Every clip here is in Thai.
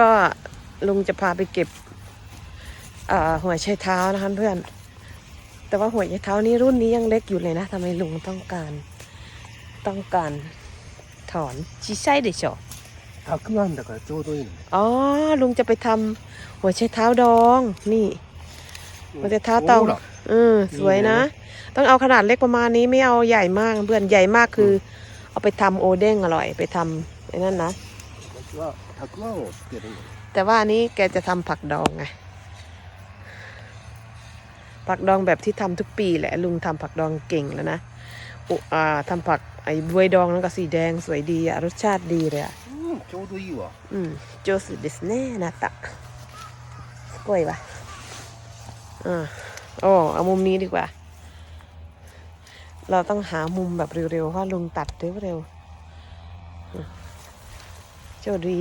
ก็ลุงจะพาไปเก็บหัวไชเท้านะคะเพื่อน แต่ว่าหัวไชเท้านี้รุ่นนี้ยังเล็กอยู่เลยนะทำไมลุงต้องการต้องการถอนชีไส้เดี๋ยวพักมานแต่ก็โจ้ด้วยอ๋อลุงจะไปทำหัวไชเท้าดองนี่หัวไชเท้าตองเออสวยนะ ต้องเอาขนาดเล็กประมาณนี้ไม่เอาใหญ่มากเพื่อนใหญ่มากคือ เอาไปทำโอเด้งอร่อย ไปทำไอ้นั่นนะ はたくあんをつけるんだよ แต่ว่าอันนี้แกจะทำผักดองไง ผักดองแบบที่ทำทุกปีแหละ ลุงทำผักดองเก่งแล้วนะอุอ่าทำผักไอ้บวยดองแล้วก็สีแดงสวยดีอะรสชาติดีเลยอะ うんちょうどいいわ อืมโจสุですねนาตะสกวยปะอ่าโอ้เอามุมนี้ดีกว่า เราต้องหามุมแบบเร็วๆเพราะลุงตัดเร็วๆ อืมโจดี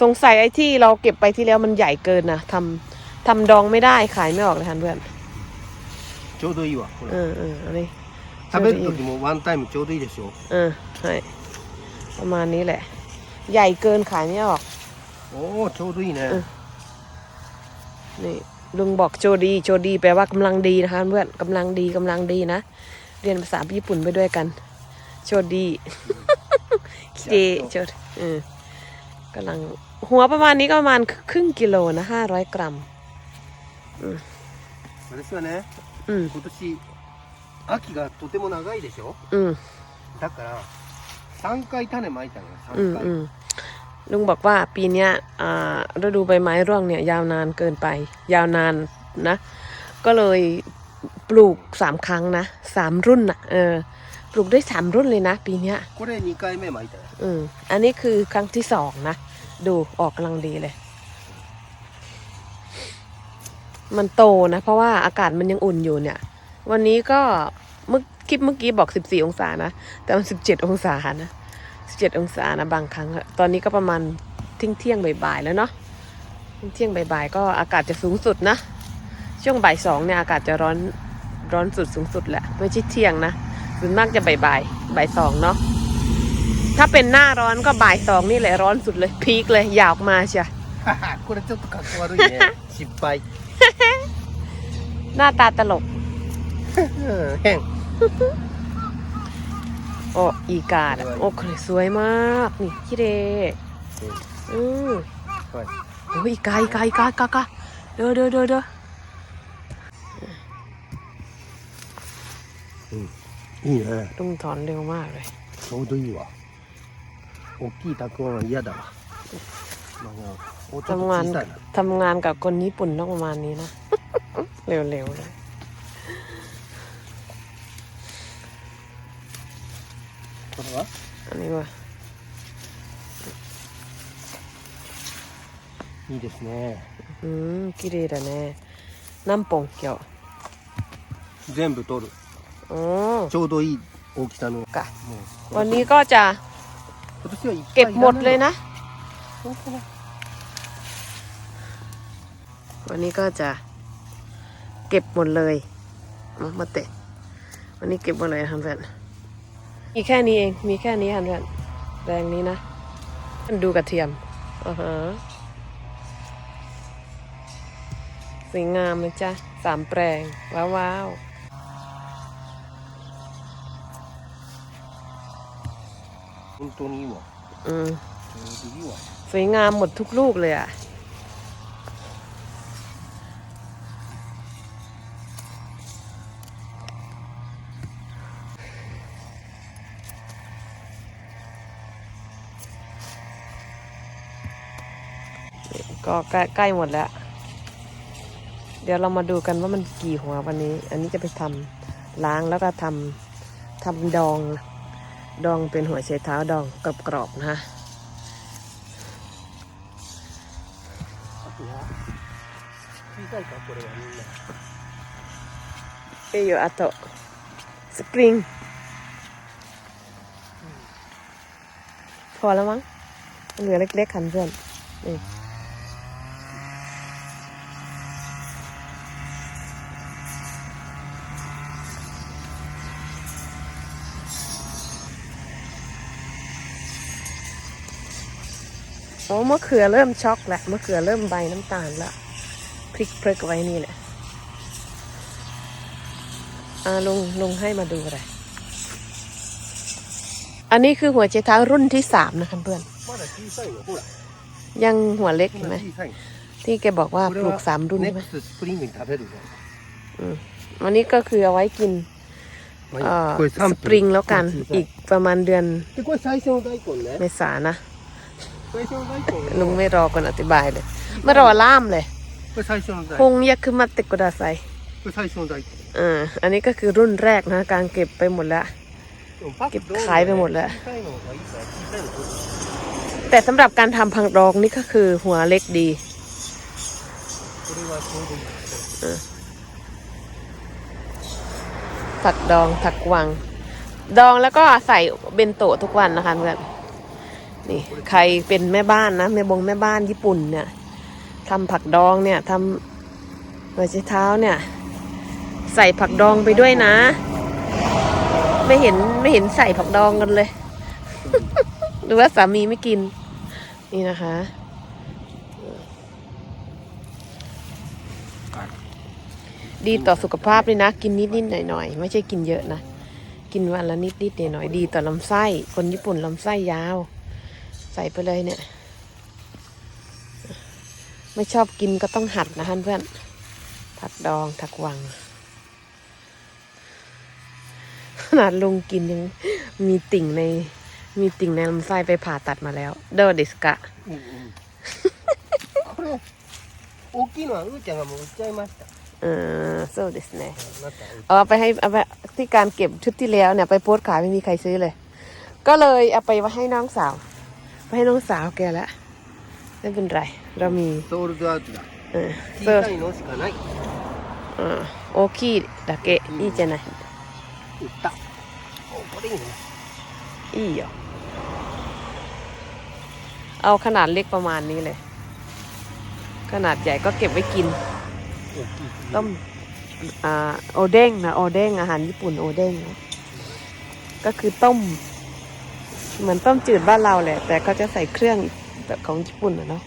สงสัยไอ้ที่เราเก็บไปที่แล้วมันใหญ่เกินนะทำทำดองไม่ได้ขายไม่ออกเลยทันเพื่อน ちょうどいいわこ เอ れ อเอออันนี้ 食べる時もワンタイムちょうどいいでしょ เออใช่ประมาณนี้แหละ ใหญ่เกินขายไม่ออก おおちょうどいいね、うんนี่ลุงบอกโจดี โจดีแปลว่ากำลังดีนะคะเพื่อนกำลังดีกำลังดีนะ เรียนภาษาญี่ปุ่นไปด้วยกัน โจดี คิเดโจดเออกำลังหัวประมาณนี้ก็ประมาณครึ่งกิโลนะห้าร้อยกรัม 私はね อืม 今年秋がとても長いでしょ อืม だから3回種まいたのよ อืม 3回、 อืมลุงบอกว่าปีเนี้ยอ่าฤดูใบไม้ร่วงเนี่ย ยาวนานเกินไป ยาวนานนะ ก็เลยปลูกสามครั้งนะสามรุ่นนะเออ ปลูกได้สามรุ่นเลยนะ ปีเนี้ย これ2回目まいたよ อืมอันนี้คือครั้งที่สองนะ ดูออกกำลังดีเลย มันโตนะ เพราะว่าอากาศมันยังอุ่นอยู่เนี่ย วันนี้ก็เมื่อคลิปเมื่อกี้บอก 14 องศานะ แต่มัน 17 องศานะ 17 องศานะบางครั้งอะตอนนี้ก็ประมาณเที่ยงเที่ยงๆบ่ายๆแล้วเนาะเที่ยงๆบ่ายๆก็อากาศจะสูงสุดนะ ช่วงบ่ายสองเนี่ยอากาศจะร้อนร้อนสุดสูงสุดแหละไม่ใช่เที่ยงนะ ส่วนมากจะบ่ายบ่ายๆบ่ายสองเนาะ ถ้าเป็นหน้าร้อนก็บ่ายสองนี่แหละร้อนสุดเลย พีคเลยอยาวออกมาเชีย これちょっとかっこ悪いね失敗 หน้าตาตลก うん変 โอ้อีกาดอะโอ้これสวยมากนี่คิเรอืม はい โอ้ยอีกาอีกาอีกาอีกาอีกาเด้อเด้อเด้อเด้อ いいね ลุงถอนเร็วมากเลย ちょうどいいわ大きいたくあんは嫌だわまあもうちょっと ทำงาน 小さいな ทำงานกับคนญี่ปุ่นต้องประมาณนี้นะ เร็วๆเลย これは อันนี้ว่า いいですね อืมคิเรだね何本今日全部取る อ๋อ ちょうどいい大きさのも กะ う วันนี้ก็จะ 今年はいっぱい เก็บหมดเลยนะ そうかな วันนี้ก็จะเก็บหมดเลยมามาเตะ วันนี้เก็บหมดเลยฮันเพื่อนมีแค่นี้เอง มีแค่นี้ฮันเพื่อนแรงนี้นะมันดูกระเทียมอ่าฮะสวยงามเลยจ้ะสามแปลง ว้าวว้าว คุตัวนี้บ่อืมดีวะสวยงามหมดทุกลูกเลยอะ ก็ใกล้ใกล้หมดแล้ว เดี๋ยวเรามาดูกันว่ามันกี่หัววันนี้ อันนี้จะไปทำล้างแล้วก็ทำทำดอง ดองเป็นหัวไชเท้าดองกรอบๆนะคะเอโยอะโตสปริงพอแล้วมั้งเหลือเล็กๆขันเพื่อนนี่ มะเขือเริ่มช็อกแหละวมะเขือเริ่มใบน้ำตาลละพลิกเพลิกไว้นี่แหละอาลุงลุงให้มาดูอะไรอันนี้คือหัวเจท้ารุ่นที่สามนะคะเพื่อน ยังหัวเล็กเห็นไหมที่แกบอกว่าปลูกสามรุ่นใช่ไหมอันนี้ก็คือเอาไว้กินสปริงแล้วกันอีกประมาณเดือนเมษานะ ลุงไม่รอคนอธิบายเลยไม่รอล่ามเลยคงยักคือมาติกกดาไซอ่าอันนี้ก็คือรุ่นแรกนะ การเก็บไปหมดแล้วเก็บขายไปหมดแล้ว แต่สำหรับการทำพังรองนี่ก็คือหัวเล็กดีผักดองผักวัง ดองแล้วก็ใส่เบนโตะทุกวันนะคะเพื่อน นี่ใครเป็นแม่บ้านนะแม่บงแม่บ้านญี่ปุ่นเนี่ยทำผักดองเนี่ยทำหัวใจเท้าเนี่ย ใส่ผักดองไปด้วยนะ ไม่เห็นไม่เห็นใส่ผักดองกันเลย หรือว่าสามีไม่กิน นี่นะคะดีต่อสุขภาพเลยนะ กินนิดนิดหน่อยหน่อยไม่ใช่กินเยอะนะ กินวันละนิดนิดๆหน่อยดีต่อลำไส้ คนญี่ปุ่นลำไส้ยาว ใส่ไปเลยเนี่ย ไม่ชอบกินก็ต้องหัดนะท่านเพื่อน ผักดองผักวัง ขนาดลุงกินยังมีติ่งใน มีติ่งในลำไส้ไปผ่าตัดมาแล้ว เดอดิสกะ うんうんこれ大きいのはうーちゃんがもう売っちゃいました เออโซดิสเน่ あなた เอาไปให้เอาไปที่การเก็บชุดที่แล้วเนี่ยไปโพสต์ขายไม่มีใครซื้อเลย ก็เลยเอาไปไว้ให้น้องสาว ไป ให้น้องสาวแกแล้วไม่เป็นไร เรามี ソールドアウトだ เออ 小 เสื้อ さいのしかない เออโอคีดะเกะいいじゃない売ったおこれいいねいいよเอาขนาดเล็กประมาณนี้เลย ขนาดใหญ่ก็เก็บไว้กิน 大きい ต้มอ่าโอเด้งนะโอเด้งอาหารญี่ปุ่นโอเด้งนะก็คือต้ม เหมือนต้มจืดบ้านเราแหละ แต่ก็จะใส่เครื่องแบบของญี่ปุ่นนะเนาะ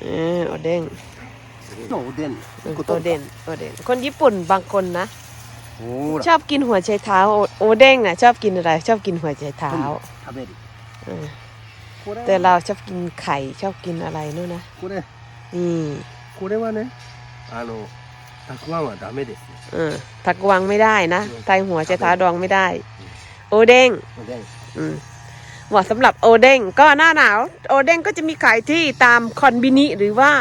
เออโอเด้ง のおでん เออโอเด้งโอเด้งคนญี่ปุ่นบางคนนะ ほら ชอบกินหัวไชเท้าโอโอเด้งนะชอบกินอะไร ชอบกินหัวไชเท้า 食べる เออ これ แต่เราชอบกินไข่ชอบกินอะไรนู่นนะ これ นี่ これはねあのたくあんはダメですよ เออผักกวางไม่ได้นะไทยหัวไชเท้าดองไม่ได้ โอเด้ง おでん อืม เหมาะสำหรับโอเด้งก็หน้าหนาว โอเด้งก็จะมีขายที่ตามคอนบินิหรือว่า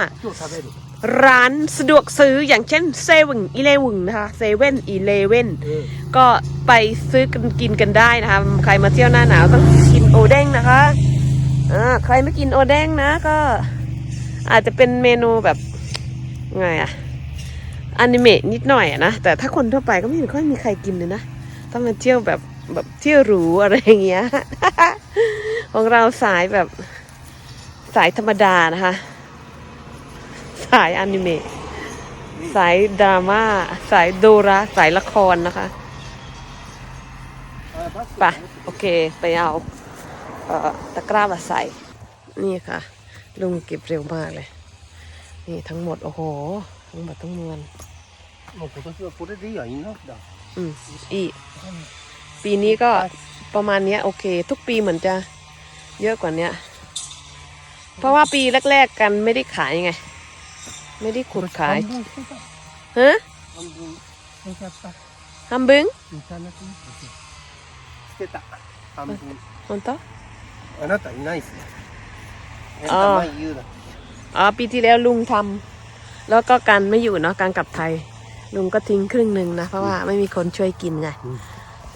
ร้านสะดวกซื้ออย่างเช่นเซเว่นอีเลว่นนะคะเซเว่นอีเลเว่นก็ไปซื้อกันกินกันได้นะคะ ใครมาเที่ยวหน้าหนาวต้องกินโอเด้งนะคะอ่าใครไม่กินโอเด้งนะก็ อาจจะเป็นเมนูแบบไงอะอนิเมะนิดหน่อยนะ แต่ถ้าคนทั่วไปก็ไม่ค่อยมีใครกินเลยนะ ต้องมาเที่ยวแบบ แบบเที่ยวหรูอะไรอย่างเงี้ย ของเราสายแบบสายธรรมดานะคะ สายอนิเมะสายดราม่าสายโดราสายละครนะคะ あバス ไปโอเค ไปเอาเอ่อตะกร้ามาใส่ นี่ค่ะ ลุงเก็บเร็วมากเลย นี่ทั้งหมด โอ้โห ทั้งหมดทั้งมวล もう今年はこれでいいやいいなだ อืมอีก ปีนี้ก็ประมาณเนี้ย โอเค ทุกปีเหมือนจะเยอะกว่าเนี้ย เพราะว่าปีแรก ๆ กันไม่ได้ขายไง ไม่ได้ขุดขาย 半分捨てた ฮะ 半分捨てちゃった ฮัมบึง インターネットに捨てた半分 ฮอนโต あなたいないっすねあー前言うだ อ๋อ ปีที่แล้วลุงทำแล้วก็การไม่อยู่เนาะการกลับไทย ลุงก็ทิ้งครึ่งหนึ่งนะ เพราะว่าไม่มีคนช่วยกินไง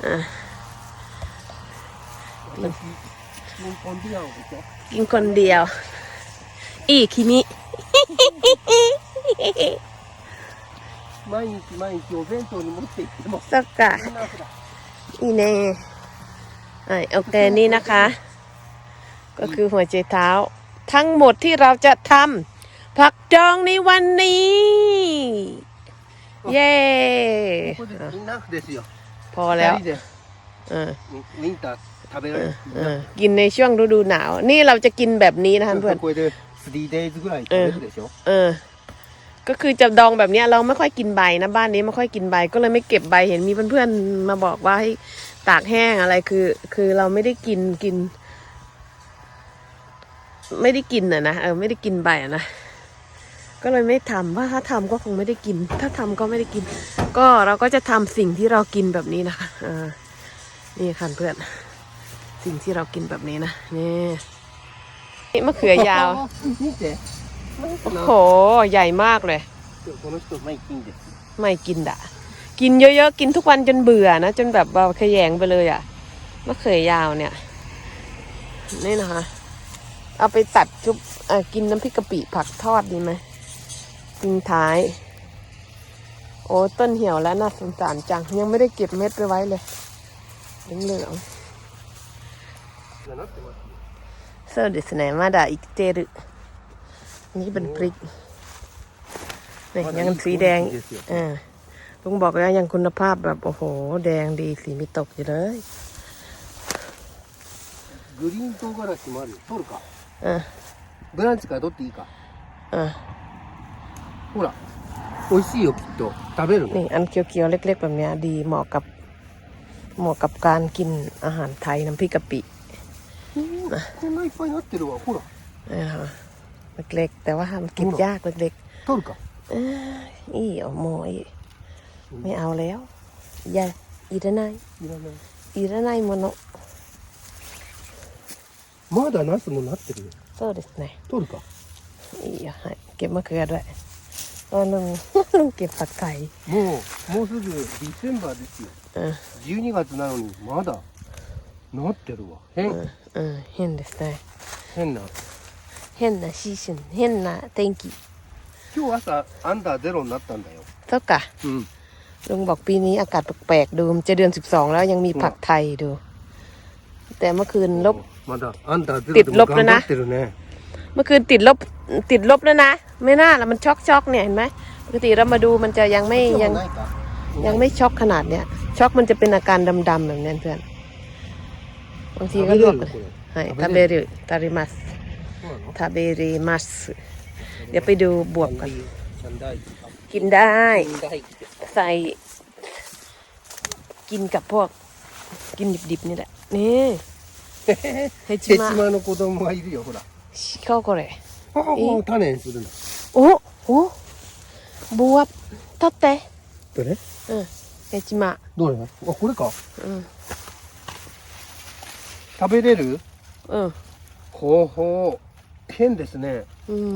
うん อ่ะ 私新婚ビアをでしょ กินคนเดียว อีคิมิ 毎日毎日お弁当に持って行っても สักกะ みんなほら อีเน่ไอโอเคนี่นะคะ ก็คือหัวใจเท้า ทั้งหมดที่เราจะทำผักดองในวันนี้ เย้ ここでみんなですよ พอแล้ว 二人で เออ ウィンター食べられる เออ กินในช่วงฤดูหนาว นี่เราจะกินแบบนี้นะคะเพื่อน これで 3days ぐらい食べるでしょ เออ ก็คือจะดองแบบเนี้ยเราไม่ค่อยกินใบนะบ้านนี้ไม่ค่อยกินใบ ก็เลยไม่เก็บใบเห็นมีเพื่อนๆมาบอกว่าให้ตากแห้งอะไรคือ คือเราไม่ได้กินกิน ไม่ได้กินอ่ะนะเออไม่ได้กินใบอ่ะนะ ก็เลยไม่ทำว่าถ้าทำก็คงไม่ได้กิน ถ้าทำก็ไม่ได้กิน ก็เราก็จะทำสิ่งที่เรากินแบบนี้นะคะอ่านี่ค่ะเพื่อน สิ่งที่เรากินแบบนี้นะนี่มะเขือยาวโอ้โหใหญ่มากเลยไม่กินด่ะกินเยอะๆกินทุกวันจนเบื่อนะจนแบบเราขยงไปเลยอะมะเขือยาวเนี่ยนี่นะคะ เอาไปตัดชุบกินน้ำพริกกะปิผักทอดดีไหมทิ้งท้าย โอ้ต้นเหี่ยวแล้วน่าสงสารจัง ยังไม่ได้เก็บเม็ดไปไว้เลยเหลืองๆそうですねまだ生きてるนี่เป็นพริกนี่ยังสีแดง ですよ อ่าลุงบอกว่ายังคุณภาพแบบโอ้โห แดงดีสีไมีตกอยู่เลย グリーン唐辛子もあるよ取るか อ่า ブランチから取っていいか อ่า ほら美味しいよきっと食べる นี่ の อันเขียวๆเล็ก ๆ แบบเนี้ยดีเหมาะกับเหมาะกับการกินอาหารไทยน้ำพริกกะปิ こんないっぱいなってるわほら นะคะเล็กๆ แต่ว่ามันเก็บยากเล็ก 取るか ๆเอ้ยอีโอโมยไม่เอาแล้วอย่าอีระไนาย いらない อีระไนายโมโน まだナスもなってるよ そうですね 取るか いいよはいเก็บมะเขือด้วย ตอนลุง ลุงเก็บผักไทย もうもうすぐディセンバーですよ อืม 12月なのにまだなってるわ変、 อืม変ですね変な変なシーズン変な天気今日朝アンダーゼロになったんだよ เท่ากับ うん ลุงบอกปีนี้อากาศแปลกๆดูมันจะเดือนสิบสองแล้วยังมีผักไทยดู แต่เมื่อคืนลบ まだアンダーゼロติด で ล も บแล้ว 頑 นะ 張ってるね เมื่อคืนติดลบติดลบแล้วนะ ไม่น่าละมันช็อกช็อกๆเนี่ยเห็นไหมปกติเรามาดูมันจะยังไม่ 今日 ยัง もないか ยังไม่ช็อกขนาดเนี้ยช็อกมันจะเป็นอาการดำๆแบบนี้เพื่อนบางที 食 ก็ べ ล れ วก る กัน これ ให้ทา 食 เบ べれる ริทาริมัส そうなの ทาเบริมัสเดี๋ยวไปดูบวบกัน サンダイサ กินได้ ンダイ ใส่กินกับพวก กินดิบๆนี่แหละ นี่เฮจิ ヘチ มะ マの子供がいるよほらชิคาโกเร ああもう種にするの โอ้โหบวบ取ってどれ うんเฮจิมะ どれあこれか うん 食べれるうんほうほう変ですね อืม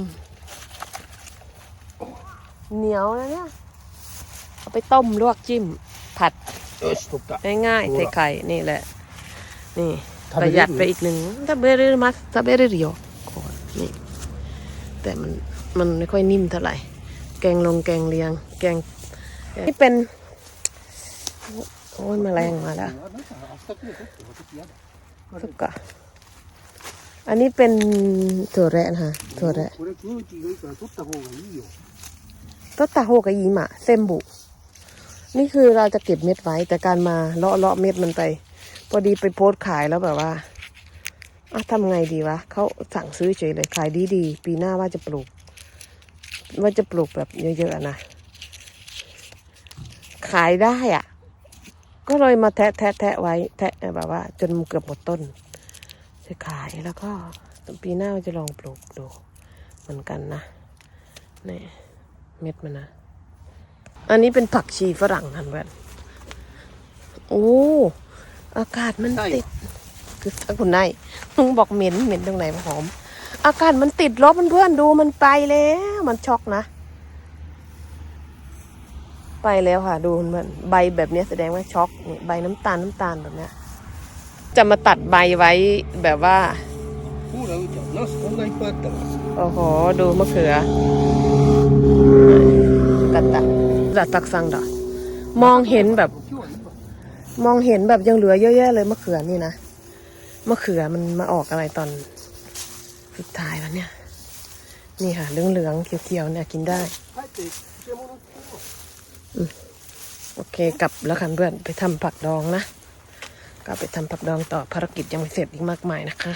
เหนียวนะเนี่ยเอาไปต้มลวกจิ้ม ผัด よし取った ง่ายๆ โอ้ ใส่ ล่ะ ไข่ นี่แหละ นี่ 食 ป べ ระห れ ยัดไป る อีกหนึ่งถ้าเบริมัสถ้าเบริเรียวนี่ แต่มัน มันไม่ค่อยนิ่มเท่าไหร่ แกงลงแกงเลียง แกงนี่เป็น โอ้ยมแมลงมาแล้วสุกกะอันนี้เป็นถั่วแระนะคะถั่วแระต้นตาโฮกับยีมะเซมบุ นี่คือเราจะเก็บเม็ดไว้ แต่การมาเลาะเลาะเม็ดมันไป พอดีไปโพสขายแล้วแบบว่าอะทำไงดีวะเขาสั่งซื้อเฉยเลยขายดีดี ปีหน้าว่าจะปลูก ว่าจะปลูกแบบเยอะๆอะนะ ขายได้อะ ก็เลยมาแทะแทะแทะไว้ แทะแบบว่า จนเกือบหมดต้น จะขายแล้วก็ปีหน้าจะลองปลูกดูเหมือนกันนะนี่เม็ดมันนะ อันนี้เป็นผักชีฝรั่งทันเพื่อนโอ้อากาศมันติด คือถ้าคุณนายมึงบอกเหม็นเหม็นตรงไหนวะหอม อากาศมันติดลบเพื่อนๆดูมันไปแล้ว มันช็อกนะ ไปแล้วค่ะ ดูมันใบแบบนี้แสดงว่าช็อกนี่ใบน้ำตาลน้ำตาลแบบนี้จะมาตัดใบไว้แบบว่าโอ้โหดูมะเขือกัดตัดจัดตักสังดอมองเห็นแบบ มองเห็นแบบยังเหลือเยอะแยะเลยมะเขือนี่นะมะเขือมันมาออกอะไรตอน สุดท้ายแล้วเนี่ย นี่ค่ะเหลืองเหลืองเขียวๆเนี่ยกินได้โอเคกลับแล้วค่ะเพื่อนไปทำผักดองนะ กลับไปทำผักดองต่อภารกิจยังไม่เสร็จอีกมากมายนะคะ